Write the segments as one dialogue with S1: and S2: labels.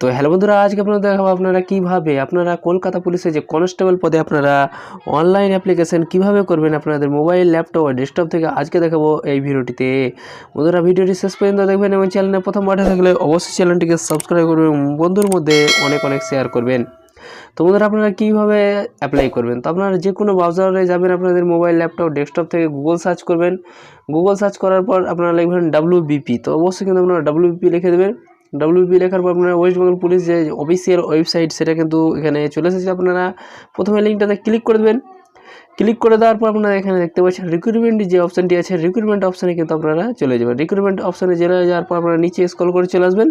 S1: তো হ্যালো বন্ধুরা, আজকে আপনারা দেখাবো আপনারা কীভাবে, আপনারা কলকাতা পুলিশের যে কনস্টেবল পদে আপনারা অনলাইন অ্যাপ্লিকেশন কীভাবে করবেন আপনাদের মোবাইল ল্যাপটপ আর ডেস্কটপ থেকে আজকে দেখাবো এই ভিডিওটিতে। বন্ধুরা, ভিডিওটি শেষ পর্যন্ত দেখবেন এবং চ্যানেলে প্রথম পাঠে থাকলে অবশ্যই চ্যানেলটিকে সাবস্ক্রাইব করবেন বন্ধুর মধ্যে অনেক অনেক শেয়ার করবেন। তো বন্ধুরা, আপনারা কীভাবে অ্যাপ্লাই করবেন? তো আপনারা যে কোনো ব্রাউজারে যাবেন, আপনাদের মোবাইল ল্যাপটপ ডেস্কটপ থেকে গুগল সার্চ করবেন। গুগল সার্চ করার পর আপনারা লিখবেন ডাব্লিউবিপি তো অবশ্যই কিন্তু আপনারা ডাব্লিউবিপি লিখে দেবেন। ডাব্লিউপি লেখার পর আপনারা ওয়েস্ট বেঙ্গল পুলিশ যে অফিসিয়াল ওয়েবসাইট সেটা কিন্তু এখানে চলে এসেছে। আপনারা প্রথমে লিঙ্কটাতে ক্লিক করে দেবেন। ক্লিক করে দেওয়ার পর আপনারা এখানে দেখতে পাচ্ছেন রিক্রুটমেন্ট যে অপশানটি আছে রিক্রুটমেন্ট অপশানে কিন্তু আপনারা চলে যাবেন। রিক্রুটমেন্ট অপশানে চলে যাওয়ার পর আপনারা নিচে স্কল করে চলে আসবেন।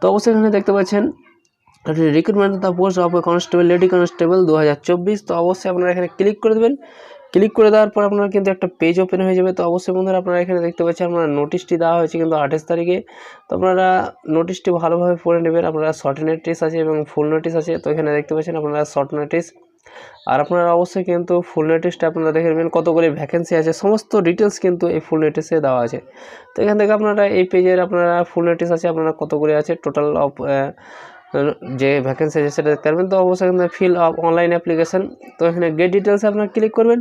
S1: তো অবশ্যই এখানে দেখতে পাচ্ছেন recruitment the post of constable lady constable দু হাজার চব্বিশ। তো অবশ্যই আপনারা এখানে ক্লিক করে দেবেন। ক্লিক করে দেওয়ার পর আপনার কিন্তু একটা পেজ ওপেন হয়ে যাবে। তো অবশ্যই বন্ধুরা আপনারা এখানে দেখতে পাচ্ছেন, আপনারা নোটিশটি দেওয়া হয়েছে কিন্তু আঠাশ তারিখে। তো আপনারা নোটিশটি ভালোভাবে পড়ে নেবেন। আপনারা শর্ট নোটিশ আছে এবং ফুল নোটিশ আছে। তো এখানে দেখতে পাচ্ছেন আপনারা শর্ট নোটিশ আর আপনারা অবশ্যই কিন্তু ফুল নোটিশটা আপনারা দেখে নেবেন কতগুলি ভ্যাকেন্সি আছে, সমস্ত ডিটেলস কিন্তু এই ফুল নোটিশে দেওয়া আছে। তো এখান থেকে আপনারা এই পেজের আপনারা ফুল নোটিশ আছে, আপনারা কতগুলি আছে টোটাল অফ যে ভ্যাকেন্সি আছে সেটা দেখতে পারবেন তো অবশ্যই কিন্তু ফিল আপ অনলাইন অ্যাপ্লিকেশন তো এখানে গেট ডিটেলসে আপনার ক্লিক করবেন।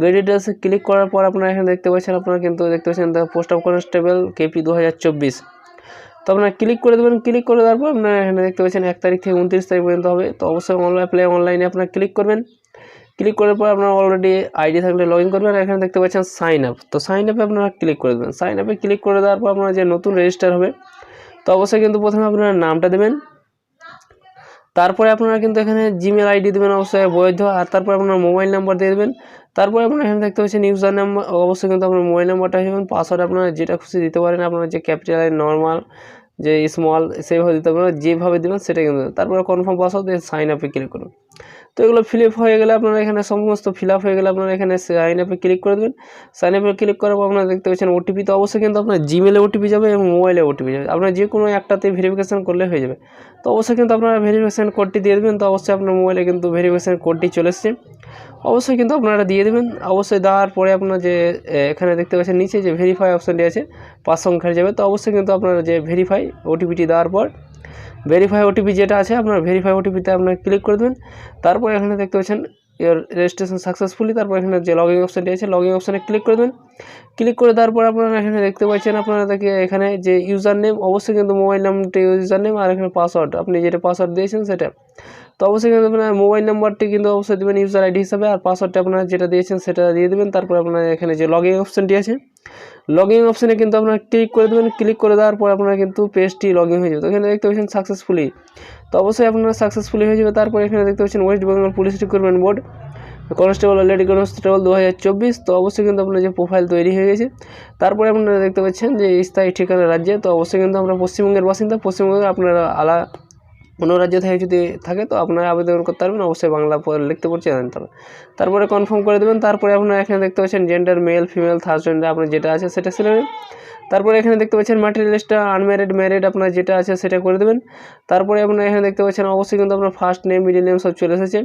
S1: গেট ডিটেলসে ক্লিক করার পর আপনারা এখানে দেখতে পাচ্ছেন, আপনারা কিন্তু দেখতে পাচ্ছেন পোস্ট অফ কনস্টেবল কেপি দু হাজার চব্বিশ। তো আপনারা ক্লিক করে দেবেন ক্লিক করে দেওয়ার পর আপনারা এখানে দেখতে পাচ্ছেন এক তারিখ থেকে উনত্রিশ তারিখ পর্যন্ত হবে। তো অবশ্যই অনলাইন অ্যাপ্লাই অনলাইনে আপনারা ক্লিক করবেন। ক্লিক করার পর আপনারা অলরেডি আইডি থাকলে লগ ইন করবেন আর এখানে দেখতে পাচ্ছেন সাইন আপ তো সাইন আপে আপনারা ক্লিক করে দেবেন। সাইন আপে ক্লিক করে দেওয়ার পর আপনারা যে নতুন রেজিস্টার হবে, তো অবশ্যই কিন্তু প্রথমে আপনারা নামটা দেবেন। তারপরে আপনারা কিন্তু এখানে জিমেল আইডি দেবেন অবশ্যই বৈধ, আর তারপরে আপনার মোবাইল নাম্বার দিয়ে দেবেন। তারপরে আপনারা এখানে দেখতে পাচ্ছেন ইউজার নাম্বার অবশ্যই কিন্তু আপনার মোবাইল নাম্বারটা দেবেন পাসওয়ার্ড আপনারা যেটা খুশি দিতে পারেন, আপনারা যে ক্যাপিটাল নর্মাল যে স্মল সেইভাবে দিতে পারেন, যেভাবে দেবেন সেটা কিন্তু। তারপরে কনফার্ম পাসওয়ার্ড সাইন আপে ক্লিক করুন। তো এগুলো ফিল হয়ে গেলে আপনারা এখানে সমস্ত ফিল হয়ে গেলে আপনারা এখানে সাইন আপে ক্লিক করে দেবেন। সাইন আপে ক্লিক করার পর আপনারা দেখতে পাচ্ছেন ওটিপি তো অবশ্যই কিন্তু আপনার জিমেলে ওটিপি যাবে এবং মোবাইলে ওটিপি যাবে। আপনার যে কোনো একটাতে ভেরিফিকেশান করলে হয়ে যাবে। তো অবশ্যই কিন্তু আপনারা ভেরিফিকেশান কোডটি দিয়ে দেবেন। তো অবশ্যই আপনার মোবাইলে কিন্তু ভেরিফিকেশান কোডটি চলে এসছে। অবশ্যই কিন্তু আপনারা দিয়ে দেবেন। অবশ্যই দেওয়ার পরে আপনার যে এখানে দেখতে পাচ্ছেন নিচে যে ভেরিফাই অপশানটি আছে, পাঁচ সংখ্যার যাবে। তো অবশ্যই কিন্তু আপনারা যে ভেরিফাই ওটিপিটি দেওয়ার পর ভেরিফাই ওটিপি যেটা আছে আপনার ভেরিফাই ওটিপিতে আপনার ক্লিক করে দেবেন। তারপর এখানে দেখতে পাচ্ছেন ইয়ার রেজিস্ট্রেশন সাকসেসফুলি তারপর এখানে যে লগিং অপশানটি আছে লগিং অপশানে ক্লিক করে দেবেন ক্লিক করে দেওয়ার পর আপনারা এখানে দেখতে পাচ্ছেন আপনারা দেখে এখানে যে ইউজার নেম অবশ্যই কিন্তু মোবাইল নাম্বারটি ইউজার নেম আর এখানে পাসওয়ার্ড আপনি যেটা পাসওয়ার্ড দিয়েছেন সেটা। তো অবশ্যই কিন্তু আপনার মোবাইল নাম্বারটি কিন্তু অবশ্যই দেবেন ইউজার আইডি হিসাবে আর পাসওয়ার্ডটা আপনারা যেটা দিয়েছেন সেটা দিয়ে দেবেন। তারপর আপনার এখানে যে লগিং অপশানটি আছে লগিং অপশানে কিন্তু আপনারা ক্লিক করে দেবেন। ক্লিক করে দেওয়ার পর আপনারা কিন্তু পেজটি লগ হয়ে যাবে। তো এখানে দেখতে পাচ্ছেন সাকসেসফুলি তো অবশ্যই আপনারা সাকসেসফুলি হয়ে যাবে। তারপর এখানে দেখতে পাচ্ছেন West Bengal police recruitment board constable lady constable দু হাজার চব্বিশ। তো অবশ্যই কিন্তু আপনার যে প্রোফাইল তৈরি হয়ে গেছে, তারপরে আপনারা দেখতে পাচ্ছেন যে স্থায়ী ঠিকানা রাজ্যে। তো অবশ্যই কিন্তু আমরা পশ্চিমবঙ্গের বাসিন্দা, পশ্চিমবঙ্গে আপনারা আলা অন্য রাজ্য থেকে যদি থাকে, তো আপনারা আবেদন করতে পারবেন। অবশ্যই বাংলা লিখতে পড়ছে, জানতে হবে তারপরে কনফার্ম করে দেবেন। তারপরে আপনারা এখানে দেখতে পাচ্ছেন gender male female third gender আপনার যেটা আছে সেটা সিলেবেন তারপরে এখানে দেখতে পাচ্ছেন ম্যাটেরিয়ালসটা আনম্যারিড ম্যারিড আপনার যেটা আছে সেটা করে দেবেন। তারপরে আপনার এখানে দেখতে পাচ্ছেন, অবশ্যই কিন্তু আপনার ফার্স্ট নেম মিডিল নেম সব চলে এসেছে।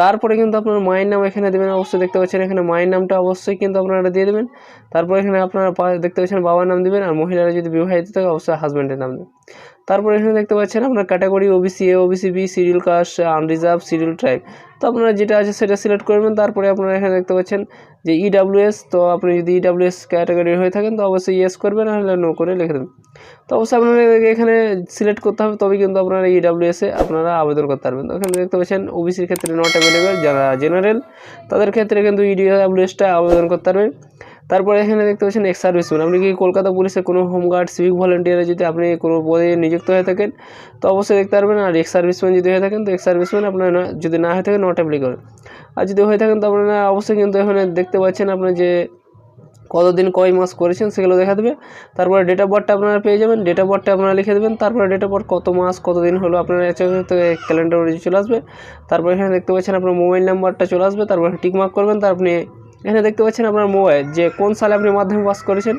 S1: তারপরে কিন্তু আপনার মায়ের নাম এখানে দেবেন, অবশ্যই দেখতে পাচ্ছেন এখানে মায়ের নামটা অবশ্যই কিন্তু আপনারা দিয়ে দেবেন। তারপরে এখানে আপনারা দেখতে পাচ্ছেন বাবার নাম দেবেন, আর মহিলারা যদি বিবাহিত থাকে, অবশ্যই হাজব্যান্ডের নাম দেবেন। তারপরে এখানে দেখতে পাচ্ছেন আপনার category OBC A OBC B serial caste unreserved serial tribe তো আপনারা যেটা আছে সেটা সিলেক্ট করবেন তারপরে আপনারা এখানে দেখতে পাচ্ছেন যে ইডাব্লিউএস তো আপনি যদি ইডাব্লিউএস ক্যাটাগরি হয়ে থাকেন, তো অবশ্যই ইয়েস করবেন নাহলে নো করে লিখে দেবেন। তো অবশ্যই আপনারা এখানে সিলেক্ট করতে হবে তবে কিন্তু আপনারা ইডাব্লিউএসে আপনারা আবেদন করতে পারবেন। তো এখানে দেখতে পাচ্ছেন ওবিসির ক্ষেত্রে নট অ্যাভেলেবেল যারা জেনারেল তাদের ক্ষেত্রে কিন্তু ইডিডাব্লিউএসটা আবেদন করতে পারবেন। তারপরে এখানে দেখতে পাচ্ছেন এক্স সার্ভিসম্যান আপনি কি কলকাতা পুলিশের কোনো হোমগার্ড, সিভিক ভলেন্টিয়ারে যদি আপনি কোনো পদে নিযুক্ত হয়ে থাকেন, তো অবশ্যই দেখতে পারবেন। আর এক্স সার্ভিসম্যান যদি হয়ে থাকেন, তো এক্স সার্ভিসম্যান আপনার যদি না হয়ে থাকেন নট অ্যাপ্লিকেবল আর যদি হয়ে থাকেন, তো আপনারা অবশ্যই কিন্তু এখানে দেখতে পাচ্ছেন আপনার যে কতদিন, কয় মাস করেছেন, সেগুলো দেখা দেবে। তারপরে ডেট অফ বার্থটা আপনারা পেয়ে যাবেন। ডেট অফ বার্থটা আপনারা লিখে দেবেন। তারপরে ডেট অফ বার্থ কত মাস কত দিন হলো, আপনার ক্যালেন্ডার অনুযায়ী চলে আসবে। তারপর এখানে দেখতে পাচ্ছেন আপনার মোবাইল নাম্বারটা চলে আসবে। তারপর টিক মার্ক করবেন। তার আপনি এখানে দেখতে পাচ্ছেন আপনার মোবাইল, যে কোন সালে আপনি মাধ্যমিক পাস করেছেন,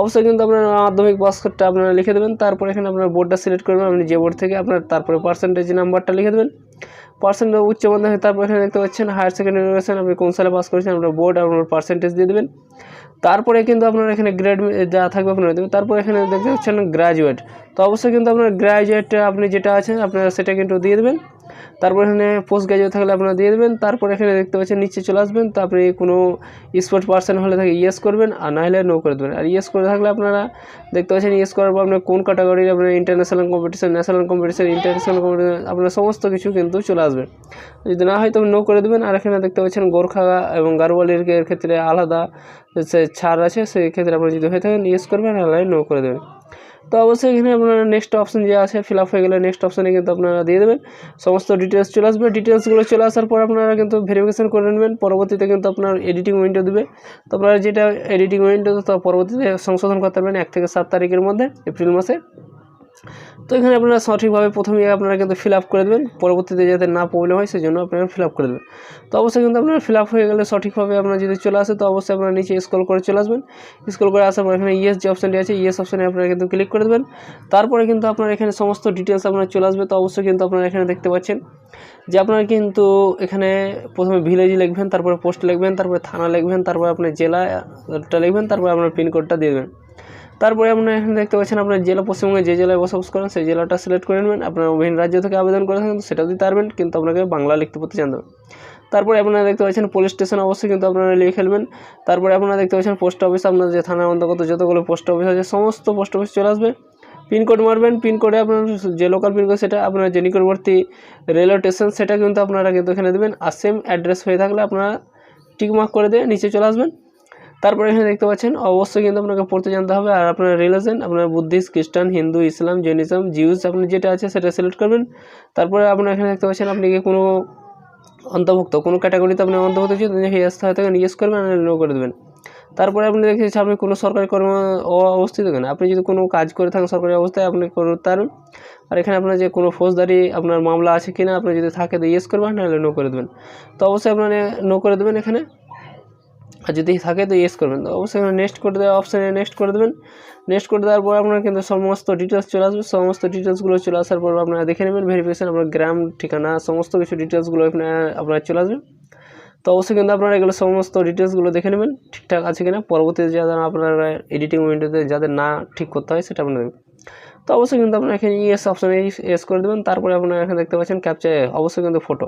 S1: অবশ্যই কিন্তু আপনার মাধ্যমিক পাস কার্ডটা আপনারা লিখে দেবেন, তারপর এখানে আপনার বোর্ডটা সিলেক্ট করবেন, আপনি যে বোর্ড থেকে আপনার তারপরে পার্সেন্টেজ নাম্বারটা লিখে দেবেন। পার্সেন্ট উচ্চ মাধ্যমিক, তারপর এখানে দেখতে পাচ্ছেন হায়ার সেকেন্ডারি এডুকেশন আপনি কোন সালে পাস করেছেন, আপনার বোর্ড আপনার পার্সেন্টেজ দিয়ে দেবেন। তারপরে কিন্তু আপনার এখানে গ্রেড যা থাকবে আপনার দেবেন। তারপর এখানে দেখতে পাচ্ছেন গ্র্যাজুয়েট তো অবশ্যই কিন্তু আপনার গ্র্যাজুয়েট আপনি যেটা আছে আপনারা সেটা কিন্তু দিয়ে দেবেন। তারপর এখানে পোস্ট গ্রাজুয়েট থাকলে আপনারা দিয়ে দেবেন। তারপর এখানে দেখতে পাচ্ছেন, নিচে চলে আসবেন। তো আপনি কোনো স্পোর্ট পার্সন হলে থাকে ইয়েস করবেন, আর না হলে নো করে দেবেন। আর ইয়েস করে থাকলে আপনারা দেখতে পাচ্ছেন ইয়েস করার পর আপনার কোন ক্যাটাগরির আপনার international competition national competition international competition আপনার সমস্ত কিছু কিন্তু চলে আসবে। যদি না হয় তবে নো করে দেবেন। আর এখানে দেখতে পাচ্ছেন গোর্খা এবং গারোয়ালির ক্ষেত্রে আলাদা সে ছাড় আছে, সেই ক্ষেত্রে আপনি যদি হয়ে থাকেন ইয়েস করবেন, আর নো করে দেবেন। তো অবশ্যই এখানে আপনারা নেক্সট অপশন যে আছে ফিল আপ হয়ে গেলে নেক্সট অপশানে কিন্তু আপনারা দিয়ে দেবেন। সমস্ত ডিটেলস চলে আসবে। ডিটেলসগুলো চলে আসার পর আপনারা কিন্তু ভেরিফিকেশান করে নেবেন। পরবর্তীতে কিন্তু আপনার এডিটিং উইন্ডো দেবে। তো আপনারা যেটা এডিটিং উইন্ডো তো পরবর্তীতে সংশোধন করতে পারবেন এক থেকে সাত তারিখের মধ্যে, এপ্রিল মাসে। তো এখানে আপনারা সঠিকভাবে প্রথমে আপনারা কিন্তু ফিল আপ করে দেবেন। পরবর্তীতে যাতে না প্রবলেম হয়, সেই জন্য আপনারা ফিল আপ করে দেবেন। তো অবশ্যই কিন্তু আপনার ফিল আপ হয়ে গেলে সঠিকভাবে আপনার যদি চলে আসে, তো অবশ্যই আপনারা নিচে স্ক্রল করে চলে আসবেন। স্ক্রল করে আসার পর এখানে ইয়েস যে অপশানটি আছে ইয়েস অপশানে আপনারা কিন্তু ক্লিক করে দেবেন। তারপরে কিন্তু আপনার এখানে সমস্ত ডিটেলস আপনার চলে আসবে, তো অবশ্যই কিন্তু আপনারা এখানে দেখতে পাচ্ছেন যে আপনারা কিন্তু এখানে প্রথমে ভিলেজ লিখবেন, তারপরে পোস্ট লিখবেন, তারপরে থানা লিখবেন, তারপরে আপনার জেলাটা লিখবেন, তারপরে আপনার পিনকোডটা দিয়ে দেবেন। তারপরে আপনারা এখানে দেখতে পাচ্ছেন আপনার জেলা পশ্চিমবঙ্গে যে জেলায় বসবাস করেন, সেই জেলাটা সিলেক্ট করে নেবেন। আপনার ভিন রাজ্য থেকে আবেদন করে থাকেন, সেটাও দিতে পারবেন কিন্তু আপনাকে বাংলা লিখতে পড়তে জানতে হবে তারপরে আপনারা দেখতে পাচ্ছেন পুলিশ স্টেশন অবশ্যই কিন্তু আপনারা লিখে ফেলবেন। তারপরে আপনারা দেখতে পাচ্ছেন পোস্ট অফিস আপনার যে থানার অন্তর্গত যতগুলো পোস্ট অফিস আছে, সমস্ত পোস্ট অফিস চলে আসবে। পিনকোড মারবেন পিনকোডে আপনার যে লোকাল পিনকোড সেটা আপনার যে নিকটবর্তী রেলওয়ে স্টেশন সেটা কিন্তু আপনারা কিন্তু এখানে দেবেন। আর সেম অ্যাড্রেস হয়ে থাকলে আপনারা টিকমার্ক করে দিয়ে নিচে চলে আসবেন। তারপরে এখানে দেখতে পাচ্ছেন, অবশ্যই কিন্তু আপনাকে পড়তে জানতে হবে। আর আপনার রিলিজন আপনার বুদ্ধিস্ট খ্রিস্টান, হিন্দু, ইসলাম, জৈনিজম জিউস আপনি যেটা আছে সেটা সিলেক্ট করবেন। তারপরে আপনার এখানে দেখতে পাচ্ছেন, আপনি কি কোনো অন্তর্ভুক্ত, কোনো ক্যাটাগরিতে আপনি অন্তর্ভুক্ত যদি ইয়েস হয়তো ইয়েস করবেন আর নো করে দেবেন। তারপরে আপনি দেখেছি আপনি কোনো সরকারি কর্ম অবস্থিত কেন। আপনি যদি কোনো কাজ করে থাকেন সরকারি অবস্থায়, আপনি করতে আর এখানে আপনার যে কোনো ফৌজদারি, আপনার মামলা আছে কি না আপনি যদি থাকে তো ইয়েস করবেন নাহলে নো করে দেবেন। তো অবশ্যই আপনার নো করে দেবেন এখানে। আর যদি থাকে তো ইয়েস করবেন। তো অবশ্যই নেক্সট করে দেওয়া অপশানে নেক্সট করে দেবেন। নেক্সট করে দেওয়ার পর আপনার কিন্তু সমস্ত ডিটেলস চলে আসবে। সমস্ত ডিটেলসগুলো চলে আসার পর আপনারা দেখে নেবেন। ভেরিফিকেশান আপনার গ্রাম ঠিকানা, সমস্ত কিছু ডিটেলসগুলো এখানে আপনার চলে আসবে। তো অবশ্যই কিন্তু আপনারা এগুলো সমস্ত ডিটেলসগুলো দেখে নেবেন। ঠিকঠাক আছে কিনা? পরবর্তীতে যাদের আপনারা এডিটিং উইন্ডোতে যাদের না ঠিক করতে হয় সেটা আপনারা তো অবশ্যই কিন্তু আপনার এখানে ইয়েস অপশানে ইয়েস করে দেবেন। তারপরে আপনারা এখানে দেখতে পাচ্ছেন ক্যাপচার অবশ্যই কিন্তু ফটো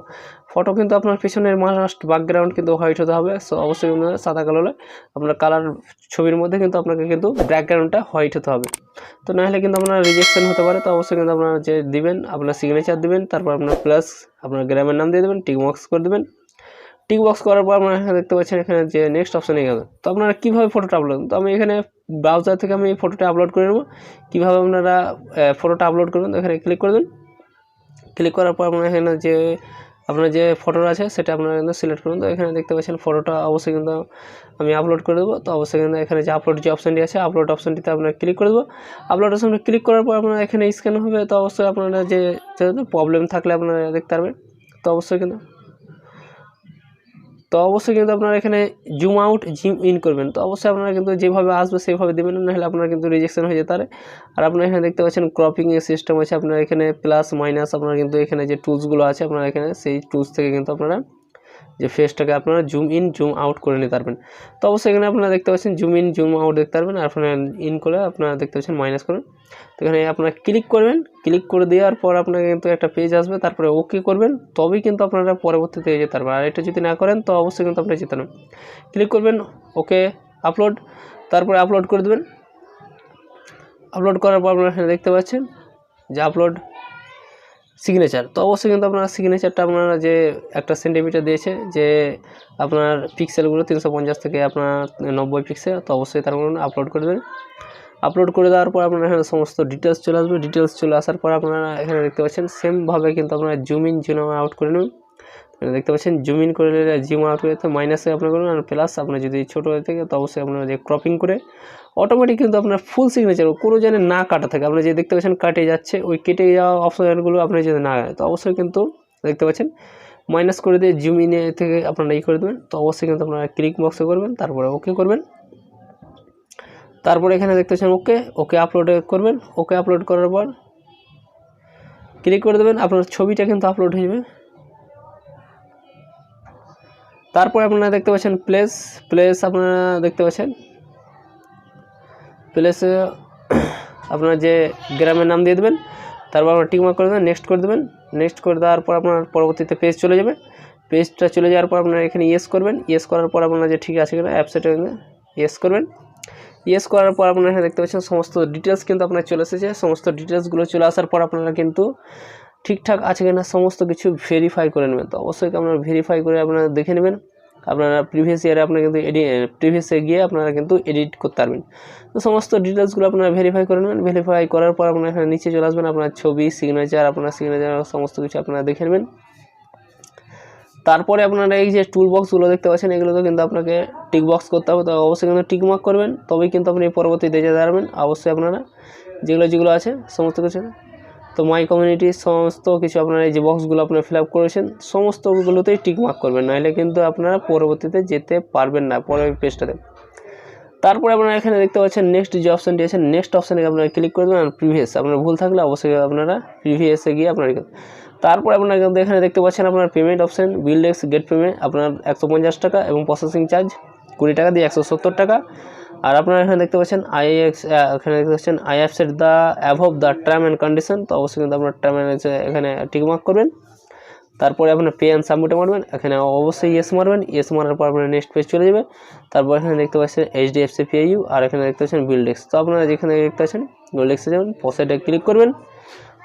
S1: ফটো কিন্তু আপনার পিছনের মাস্ট ব্যাকগ্রাউন্ড কিন্তু হোয়াইট হতে হবে। সো অবশ্যই কিন্তু সাদা কালো হলে আপনার কালার ছবির মধ্যে কিন্তু আপনাকে কিন্তু ব্যাকগ্রাউন্ডটা হোয়াইট হতে হবে। তো নাহলে কিন্তু আপনার রিজেকশন হতে পারে। তো অবশ্যই কিন্তু আপনার যে দিবেন, আপনার সিগনেচার দিবেন, তারপর আপনার প্লাস আপনার গ্রামের নাম দিয়ে দেবেন টিক বক্স করে দেবেন। টিক বক্স করার পর আপনারা দেখতে পাচ্ছেন এখানে যে নেক্সট অপশানে গেল। তো আপনারা কীভাবে ফটোটা আপলোড তো আমি এখানে ব্রাউজার থেকে আমি ফটোটা আপলোড করে নেব। কীভাবে আপনারা ফটোটা আপলোড করবেন এখানে ক্লিক করে দেন। ক্লিক করার পর আপনার এখানে যে, আপনার যে ফটোটা আছে, সেটা আপনারা কিন্তু সিলেক্ট করুন। তো এখানে দেখতে পাচ্ছেন ফটোটা অবশ্যই কিন্তু আমি আপলোড করে দেবো। তো অবশ্যই কিন্তু এখানে যে আপলোড যে অপশানটি আছে আপলোড অপশানটিতে আপনারা ক্লিক করে দেবো। আপলোড অপশানে ক্লিক করার পর আপনারা এখানে স্ক্যান হবে। তো অবশ্যই আপনারা যে প্রবলেম থাকলে আপনারা দেখতে পারবেন। তো অবশ্যই কিন্তু তো অবশ্যই কিন্তু আপনারা এখানে জুম আউট জিম ইন করবেন। তো অবশ্যই আপনারা কিন্তু যেভাবে আসবে, সেভাবে দেবেন, না হলে আপনারা কিন্তু রিজেকশন হয়ে যেতে পারে। আর আপনারা এখানে দেখতে পাচ্ছেন ক্রপিংয়ের সিস্টেম আছে। আপনারা এখানে প্লাস মাইনাস আপনারা কিন্তু এখানে যে টুলসগুলো আছে, আপনারা এখানে সেই টুলস থেকে কিন্তু আপনারা যে ফেসটাকে আপনারা জুম ইন জুম আউট করে নিতে পারবেন। তো অবশ্যই এখানে আপনারা দেখতে পাচ্ছেন জুম ইন জুম আউট দেখতে পারবেন, আর আপনারা ইন করে আপনারা দেখতে পাচ্ছেন মাইনাস করবেন। তো এখানে আপনারা ক্লিক করবেন ক্লিক করে দেওয়ার পর আপনাকে কিন্তু একটা পেজ আসবে, তারপরে ওকে করবেন, তবেই কিন্তু আপনারা পরবর্তীতে যেতে পারবেন। আর এটা যদি না করেন, তো অবশ্যই কিন্তু আপনারা যেতে ক্লিক করবেন ওকে আপলোড তারপরে আপলোড করে দেবেন। আপলোড করার পর আপনারা এখানে দেখতে পাচ্ছেন যে আপলোড সিগনেচার তো অবশ্যই কিন্তু আপনার সিগনেচারটা আপনারা যে একটা সেন্টিমিটার দিয়েছে, যে আপনার পিক্সেলগুলো তিনশো পঞ্চাশ থেকে আপনার নব্বই পিক্সেল তো অবশ্যই তার আপলোড করে দেবেন। আপলোড করে দেওয়ার পর আপনার এখানে সমস্ত ডিটেলস চলে আসবে। ডিটেলস চলে আসার পর আপনারা এখানে দেখতে পাচ্ছেন সেমভাবে কিন্তু আপনারা জুম ইন জুম আউট করে নেবেন। দেখতে পাচ্ছেন জুম ইন করে নিলে জুম আউট করে মাইনাসে আপনার করবেন। আর প্লাস আপনার যদি ছোটো হয়ে থাকে, তো অবশ্যই আপনারা যে ক্রপিং করে অটোমেটিক কিন্তু আপনার ফুল সিগনেচার কোনো যেন না কাটা থাকে। আপনি যে দেখতে পাচ্ছেন কাটে যাচ্ছে, ওই কেটে যাওয়া অপশানগুলো আপনি যদি না তো অবশ্যই কিন্তু দেখতে পাচ্ছেন মাইনাস করে দিয়ে জুম ইনে থেকে আপনারা ই করে দেবেন, তো অবশ্যই কিন্তু আপনারা ক্লিক বক্সে করবেন, তারপরে ওকে করবেন। তারপরে এখানে দেখতে পাচ্ছেন ওকে ওকে আপলোড করবেন। ওকে আপলোড করার পর ক্লিক করে দেবেন, আপনার ছবিটা কিন্তু আপলোড হয়ে যাবে। তারপরে আপনারা দেখতে পাচ্ছেন প্লেস প্লেস আপনারা দেখতে পাচ্ছেন প্লেসে আপনার যে গ্রামের নাম দিয়ে দেবেন, তারপর আপনার টিকমার্ক করে দেবেন নেক্সট করে দেবেন। নেক্সট করে দেওয়ার পর আপনার পরবর্তীতে পেজ চলে যাবে। পেজটা চলে যাওয়ার পর আপনারা এখানে ইয়েস করবেন। ইয়েস করার পর আপনার যে ঠিক আছে কিনা অ্যাপসেটে ইয়েস করবেন। ইয়েস করার পর আপনারা এখানে দেখতে পাচ্ছেন সমস্ত ডিটেলস কিন্তু আপনার চলে এসেছে। সমস্ত ডিটেলসগুলো চলে আসার পর আপনারা কিন্তু ঠিকঠাক আছে কিনা, সমস্ত কিছু ভেরিফাই করে নেবেন। তো অবশ্যই আপনারা ভেরিফাই করে আপনারা দেখে নেবেন। আপনারা প্রিভিয়াস ইয়ারে আপনারা কিন্তু এডি প্রিভিয়াসে গিয়ে আপনারা কিন্তু এডিট করতে পারবেন। তো সমস্ত ডিটেলসগুলো আপনারা ভেরিফাই করে নেবেন। ভেরিফাই করার পর আপনারা এখানে নিচে চলে আসবেন আপনার ছবি সিগনেচার আপনার সিগনেচার সমস্ত কিছু আপনারা দেখে নেবেন। তারপরে আপনারা এই যে টুল বক্সগুলো দেখতে পাচ্ছেন এগুলোতে কিন্তু আপনাকে টিক বক্স করতে হবে। তো অবশ্যই কিন্তু টিক মার্ক করবেন। তবেই কিন্তু আপনি পরবর্তীতে যেতে পারবেন অবশ্যই আপনারা যেগুলো যেগুলো আছে, সমস্ত কিছু তো মাই কমিউনিটি সমস্ত কিছু আপনারা এই যে বক্সগুলো আপনারা ফিল আপ করেছেন, সমস্তগুলোতেই টিকমার্ক করবেন, নাহলে কিন্তু আপনারা পরবর্তীতে যেতে পারবেন না পরের পেজটাতে তারপরে আপনারা এখানে দেখতে পাচ্ছেন নেক্সট যে অপশানটি আছে নেক্সট অপশানে আপনারা ক্লিক করে দেবেন প্রিভিয়াস আপনার ভুল থাকলে অবশ্যই আপনারা প্রিভিয়াসে গিয়ে আপনারা তারপরে আপনারা কিন্তু এখানে দেখতে পাচ্ছেন আপনার পেমেন্ট অপশান বিল ডেক্স গেট পেমেন্ট আপনার একশো পঞ্চাশ টাকা এবং প্রসেসিং চার্জ কুড়ি টাকা দিয়ে একশো সত্তর টাকা। আর আপনারা এখানে দেখতে পাচ্ছেন আইএক্স এখানে দেখতে পাচ্ছেন I app set the অ্যাভভ the term and condition তো অবশ্যই কিন্তু আপনার টার্ম এখানে টিকমার্ক করবেন। তারপরে আপনার পে অ্যান্ড সাবমিটে মারবেন, এখানে অবশ্যই ইয়েস মারবেন ইয়েস মারার পর আপনার নেক্সট পেজ চলে যাবে। তারপর এখানে দেখতে পাচ্ছেন এইচডিএফসি পিআইইউ আর এখানে দেখতে পাচ্ছেন বিলডেক্স তো আপনারা যেখানে দেখতে পাচ্ছেন বিলডেক্সে যাবেন প্রসেটে ক্লিক করবেন।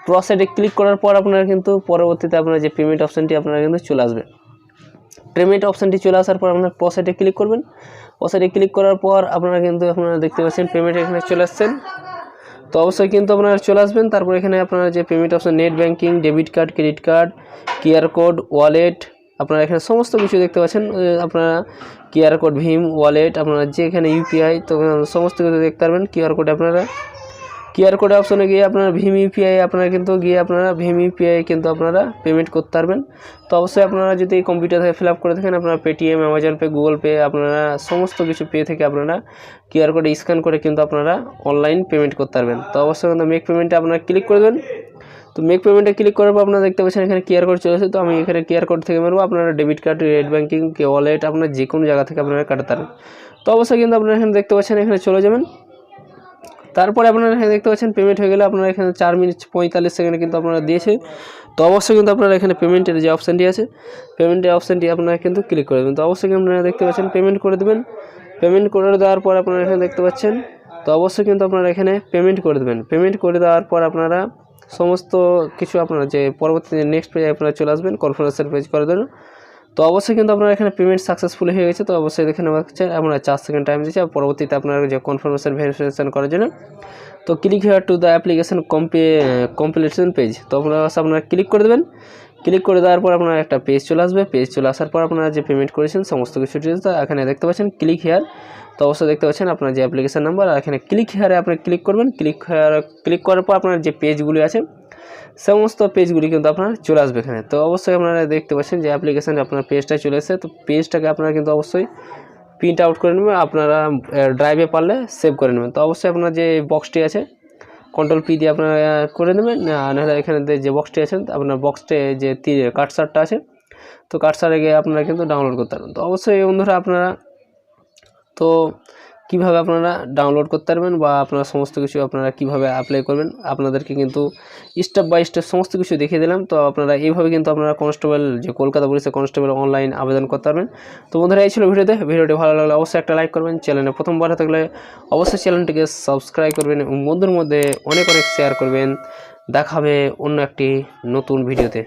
S1: প্রসেটে ক্লিক করার পর আপনারা কিন্তু পরবর্তীতে আপনার যে পেমেন্ট অপশানটি আপনারা কিন্তু চলে আসবে। পেমেন্ট অপশানটি চলে আসার পর আপনার প্রসেটে ক্লিক করবেন। প্রসেটে ক্লিক করার পর আপনারা কিন্তু আপনারা দেখতে পাচ্ছেন পেমেন্ট এখানে চলে আসছেন। তো অবশ্যই কিন্তু আপনারা চলে আসবেন। তারপর এখানে আপনারা যে payment option net banking debit card credit card QR code wallet আপনারা এখানে সমস্ত কিছু দেখতে পাচ্ছেন। আপনারা কিউআর কোড ভীম ওয়ালেট আপনারা যে এখানে ইউপিআই তো সমস্ত কিছু দেখতে পারবেন। কিউআর কোড আপনারা কিউআর কোড অপশনে গিয়ে আপনারা ভিম ইউপিআই আপনারা কিন্তু গিয়ে আপনারা ভিম ইউপিআই কিন্তু আপনারা পেমেন্ট করতে পারবেন। তো অবশ্যই আপনারা যদি কম্পিউটার থেকে ফিল আপ করে থাকেন, আপনারা Paytm Amazon Pay Google Pay আপনারা সমস্ত কিছু পে থেকে আপনারা কিউআর কোডে স্ক্যান করে কিন্তু আপনারা অনলাইন পেমেন্ট করতে পারবেন। তো অবশ্যই কিন্তু মেক পেমেন্টে আপনারা ক্লিক করে দেবেন। তো মেক পেমেন্টে ক্লিক করার পর আপনারা দেখতে পাচ্ছেন এখানে কিউআর কোড চলে তো আমি এখানে কিউআর কোড থেকে মারবো। আপনারা debit card net banking wallet আপনার যে কোনো জায়গা থেকে আপনারা কাটাতে পারেন তো অবশ্যই কিন্তু আপনারা এখানে দেখতে পাচ্ছেন, এখানে চলে যাবেন। তারপরে আপনারা এখানে দেখতে পাচ্ছেন পেমেন্ট হয়ে গেলে আপনারা এখানে চার মিনিট পঁয়তাল্লিশ সেকেন্ডে কিন্তু আপনারা দিয়েছে। তো অবশ্যই কিন্তু আপনারা এখানে পেমেন্টের যে অপশানটি আছে পেমেন্টের অপশানটি আপনারা কিন্তু ক্লিক করে দেবেন। তো অবশ্যই আপনারা দেখতে পাচ্ছেন পেমেন্ট করে দেবেন। পেমেন্ট করে দেওয়ার পর আপনারা এখানে দেখতে পাচ্ছেন, তো অবশ্যই কিন্তু আপনারা এখানে পেমেন্ট করে দেবেন। পেমেন্ট করে দেওয়ার পর আপনারা সমস্ত কিছু আপনারা যে পরবর্তী নেক্সট পেজে আপনারা চলে আসবেন কনফারেন্সের পেজ করে দেবেন। তো অবশ্যই কিন্তু আপনার এখানে পেমেন্ট সাকসেসফুল হয়ে গেছে, তো অবশ্যই দেখে নেওয়া হচ্ছে আমরা চার সেকেন্ড টাইম দিচ্ছি আর পরবর্তীতে আপনার যে কনফার্মেশন ভেরিফিকেশন করার জন্য, তো click here to the application completion page তো আপনারা আপনারা ক্লিক করে দেবেন। ক্লিক করে দেওয়ার পর আপনার একটা পেজ চলে আসবে। পেজ চলে আসার পর আপনারা যে পেমেন্ট করেছেন, সমস্ত কিছু ডিটেলস এখানে দেখতে পাচ্ছেন। ক্লিক হেয়ার তো অবশ্যই দেখতে পাচ্ছেন আপনার যে অ্যাপ্লিকেশন নাম্বার আর এখানে ক্লিক হেয়ারে আপনি ক্লিক করবেন। ক্লিক হেয়ার ক্লিক করার পর আপনার যে পেজগুলি আছে সমস্ত পেজগুলি কিন্তু আপনার চলে আসবে এখানে। তো অবশ্যই আপনারা দেখতে পাচ্ছেন যে অ্যাপ্লিকেশানে আপনার পেজটা চলে এসে তো পেজটাকে আপনারা কিন্তু অবশ্যই প্রিন্ট আউট করে নেবেন। আপনারা ড্রাইভে পারলে সেভ করে নেবেন। তো অবশ্যই আপনার যে বক্সটি আছে কন্ট্রোল পি দিয়ে আপনারা করে নেবেন। নাহলে এখানে যে বক্সটি আছে, আপনার বক্সটে যে কাটসারটা আছে, তো কাটসারে গিয়ে আপনারা কিন্তু ডাউনলোড করতে পারবেন। তো অবশ্যই বন্ধুরা আপনারা, তো কীভাবে আপনারা ডাউনলোড করতে পারবেন বা আপনারা সমস্ত কিছু আপনারা কীভাবে অ্যাপ্লাই করবেন, আপনাদেরকে কিন্তু স্টেপ বাই স্টেপ সমস্ত কিছু দেখিয়ে দিলাম। তো আপনারা এইভাবে কিন্তু আপনারা কনস্টেবল যে কলকাতা পুলিশের কনস্টেবল অনলাইন আবেদন করতে পারবেন। তো বন্ধুরা, এই ছিল ভিডিওতে। ভিডিওটি ভালো লাগলে অবশ্যই একটা লাইক করবেন। চ্যানেলে প্রথমবার থাকলে অবশ্যই চ্যানেলটিকে সাবস্ক্রাইব করবেন এবং বন্ধুর মধ্যে অনেক অনেক শেয়ার করবেন। দেখাবে অন্য একটি নতুন ভিডিওতে।